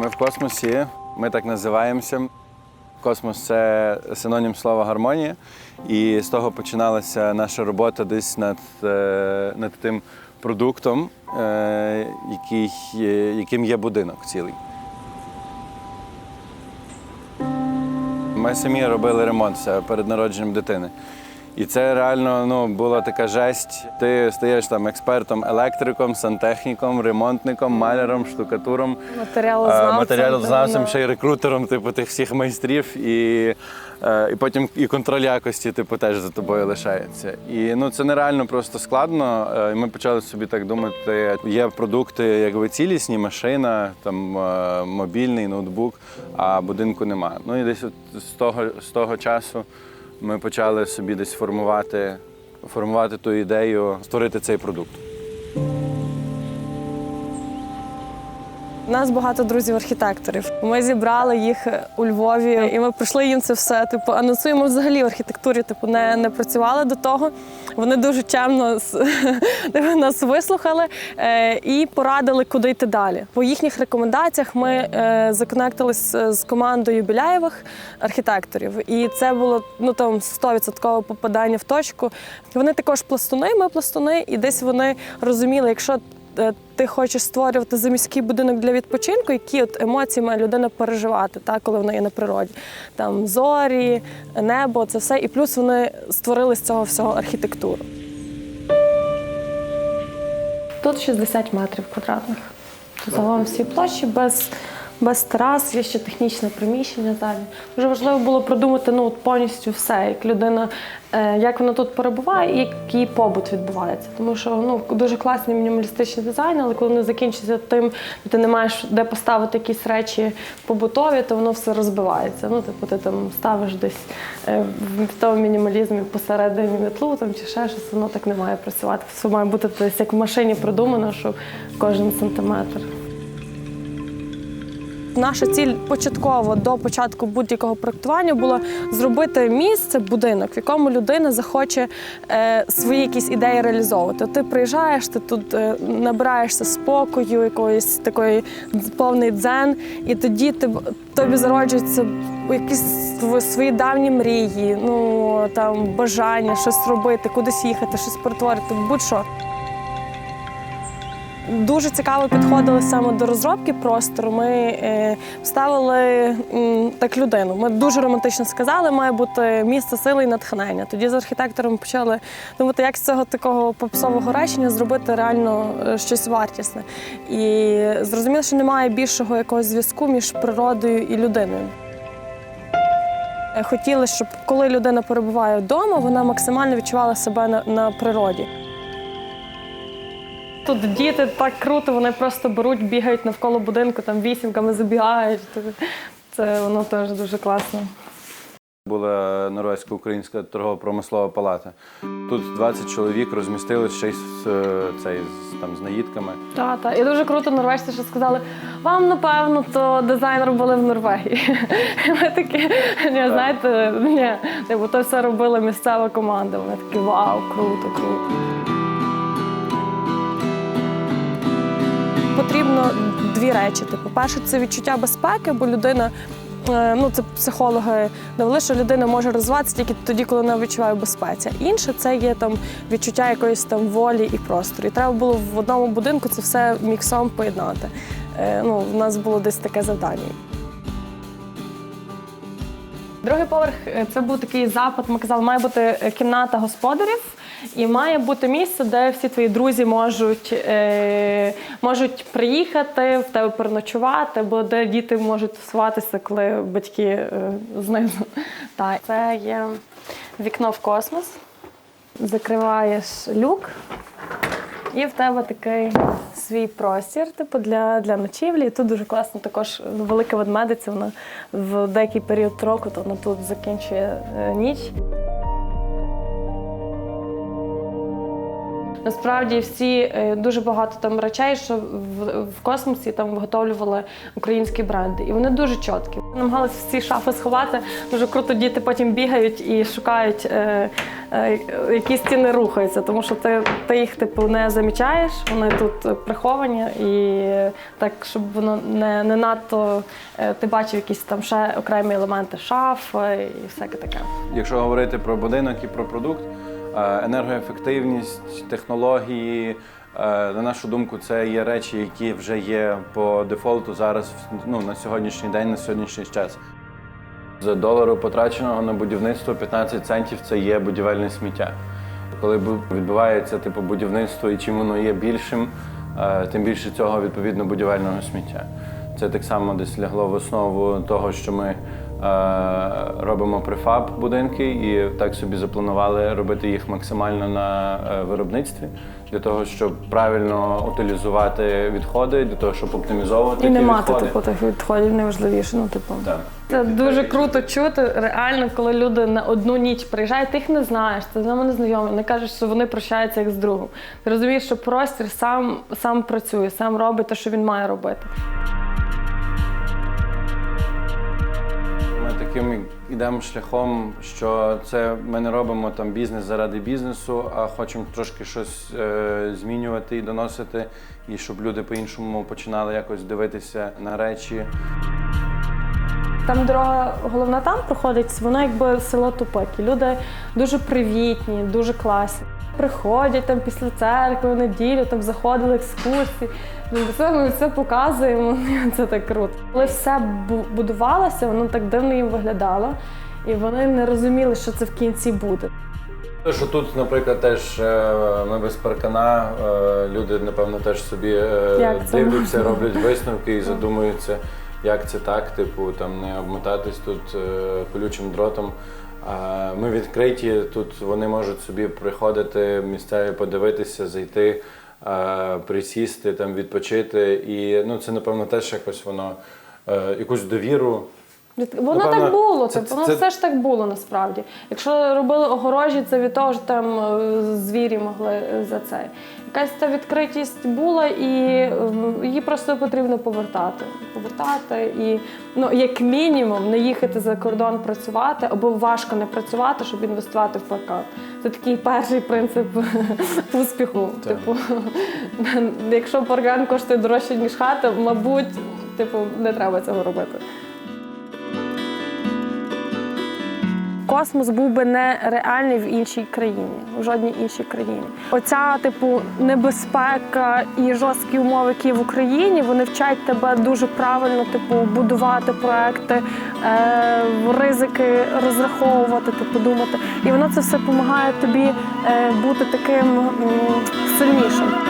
Ми в космосі, ми так називаємося. Космос це синонім слова гармонія. І з того починалася наша робота десь над, е, над тим продуктом, е, який, яким є будинок цілий. Ми самі робили ремонт перед народженням дитини. І це реально ну, була така жесть. Ти стаєш там експертом, електриком, сантехніком, ремонтником, маляром, штукатуром, Матеріалознавцем. матеріалознавцем, да. ще й рекрутером, типу, тих всіх майстрів. І, е, і потім і контроль якості, типу, теж за тобою лишається. І ну, це нереально просто складно. Е, І ми почали собі так думати: є продукти, якби цілісні, машина, там е, мобільний, ноутбук, а будинку нема. Ну і десь от з того, з того часу ми почали собі десь формувати, формувати ту ідею, створити цей продукт. У нас багато друзів-архітекторів. Ми зібрали їх у Львові, і ми прийшли їм це все. Типу, анонсуємо взагалі в архітектурі. Типу, не, не працювали до того. Вони дуже чемно нас вислухали е, і порадили, куди йти далі. По їхніх рекомендаціях ми е, законектились з командою Біляєвих архітекторів, і це було ну там 100% попадання в точку. Вони також пластуни, ми пластуни, і десь вони розуміли, якщо е, ти хочеш створювати заміський будинок для відпочинку, які от емоції має людина переживати, та, коли вона є на природі. Там зорі, небо, це все. І плюс вони створили з цього всього архітектуру. Тут 60 метрів квадратних. Загалом всі площі без, без терас, є ще технічне приміщення ззаді. Дуже важливо було продумати ну, от повністю все, як людина, е, як вона тут перебуває і як її побут відбувається. Тому що ну, дуже класний мінімалістичний дизайн, але коли вони закінчується тим, ти не маєш де поставити якісь речі побутові, то воно все розбивається. Ну, типу, ти там ставиш десь е, в тому мінімалізмі посередині метлу там, чи ще щось, воно так не має працювати. Все має бути десь як в машині продумано, що кожен сантиметр. Наша ціль початково до початку будь-якого проектування була зробити місце, будинок, в якому людина захоче е, свої якісь ідеї реалізовувати. Ти приїжджаєш, ти тут е, набираєшся спокою, якоїсь такої повний дзен, і тоді ти, тобі зароджуються якісь свої давні мрії, ну там бажання щось робити, кудись їхати, щось перетворити, будь-що. Дуже цікаво підходили саме до розробки простору. Ми е, ставили м, так людину. Ми дуже романтично сказали, має бути місце сили і натхнення. Тоді з архітектором почали думати, як з цього такого попсового речення зробити реально е, щось вартісне. І зрозуміло, що немає більшого якогось зв'язку між природою і людиною. Е, Хотіли, щоб коли людина перебуває вдома, вона максимально відчувала себе на, на природі. Тут діти так круто, вони просто беруть, бігають навколо будинку, там вісімками забігають. Це воно теж дуже класно. Була Норвезька українська торгово-промислова палата. Тут 20 чоловік розмістились ще й з, е, цей, з, там, з наїдками. Так, так. І дуже круто норвежці, що сказали, вам, напевно, то дизайн робили в Норвегії. Ми такі, ні, знаєте, ні, типу, то все робила місцева команда. Вони такі, вау, круто, круто. Потрібно дві речі. Типу, перше, це відчуття безпеки, бо людина. е, Ну, це психологи довели, що людина може розвиватися тільки тоді, коли вона відчуває безпеці. Інше це є там відчуття якоїсь там волі і простору. І треба було в одному будинку це все міксом поєднати. Е, Ну, у нас було десь таке завдання. Другий поверх е, це був такий запит. Ми казали, має бути кімната господарів, і має бути місце, де всі твої друзі можуть, е, можуть приїхати, в тебе переночувати, або де діти можуть тусуватися, коли батьки е, знизу. Так, це є вікно в космос. Закриваєш люк, і в тебе такий свій простір, типу для, для ночівлі. І тут дуже класно також велика ведмедиця. Вона в деякий період року то вона тут закінчує е, ніч. Насправді всі е, дуже багато там речей, що в, космосі там виготовлювали українські бренди, і вони дуже чіткі. Намагалися всі шафи сховати. Дуже круто діти потім бігають і шукають, е, е, які стіни рухаються, тому що ти, ти їх типу не замічаєш, вони тут приховані, і так, щоб воно не, не надто е, ти бачив якісь там ще окремі елементи шаф е, і всяке таке. Якщо говорити про будинок і про продукт, енергоефективність, технології, е, на нашу думку, це є речі, які вже є по дефолту зараз ну, на сьогоднішній день, на сьогоднішній час. З долару потраченого на будівництво 15 центів це є будівельне сміття. Коли відбувається типу будівництво і чим воно є більшим, е, тим більше цього відповідно будівельного сміття. Це так само десь лягло в основу того, що ми е, робимо префаб будинки і так собі запланували робити їх максимально на е, виробництві для того, щоб правильно утилізувати відходи, для того, щоб оптимізовувати І не ті мати відходи. типу тих відходів найважливіше. Ну, типу. Так. Це дуже круто чути. Реально, коли люди на одну ніч приїжджають, ти їх не знаєш, ти з ними не знайомий. Вони кажуть, що вони прощаються як з другом. Ти розумієш, що простір сам, сам працює, сам робить те, що він має робити. Ми таким йдемо шляхом, що це ми не робимо там бізнес заради бізнесу, а хочемо трошки щось е, змінювати і доносити, і щоб люди по-іншому починали якось дивитися на речі. Там дорога головна там проходить, воно якби село Тупики. Люди дуже привітні, дуже класні. Приходять там після церкви в неділю, там заходили екскурсії. Ну, Це ми все показуємо. Це так круто. Коли все будувалося, воно так дивно їм виглядало, і вони не розуміли, що це в кінці буде. Що тут, наприклад, теж е, ми без паркана, е, люди, напевно, теж собі е, Як дивляться, роблять висновки і задумуються, як це так, типу, там не обмотатись тут колючим дротом. Ми відкриті, тут вони можуть собі приходити місцеві, подивитися, зайти, присісти, там, відпочити. І ну, це, напевно, теж якось воно е, якусь довіру. Воно Напевно, так було, це- типу, воно це- все ж так було насправді. Якщо робили огорожі, це від того, що там е, звірі могли е, за це. Якась та відкритість була, і е, її просто потрібно повертати. Повертати і, ну, як мінімум, не їхати за кордон працювати, або важко не працювати, щоб інвестувати в паркан. Це такий перший принцип успіху. Так. Типу, якщо паркан коштує дорожче, ніж хата, мабуть, типу, не треба цього робити. Космос був би нереальний в іншій країні, в жодній іншій країні. Оця, типу, небезпека і жорсткі умови, які в Україні, вони вчать тебе дуже правильно, типу, будувати проекти, е, ризики розраховувати, типу, думати. І воно це все допомагає тобі е, бути таким м, сильнішим.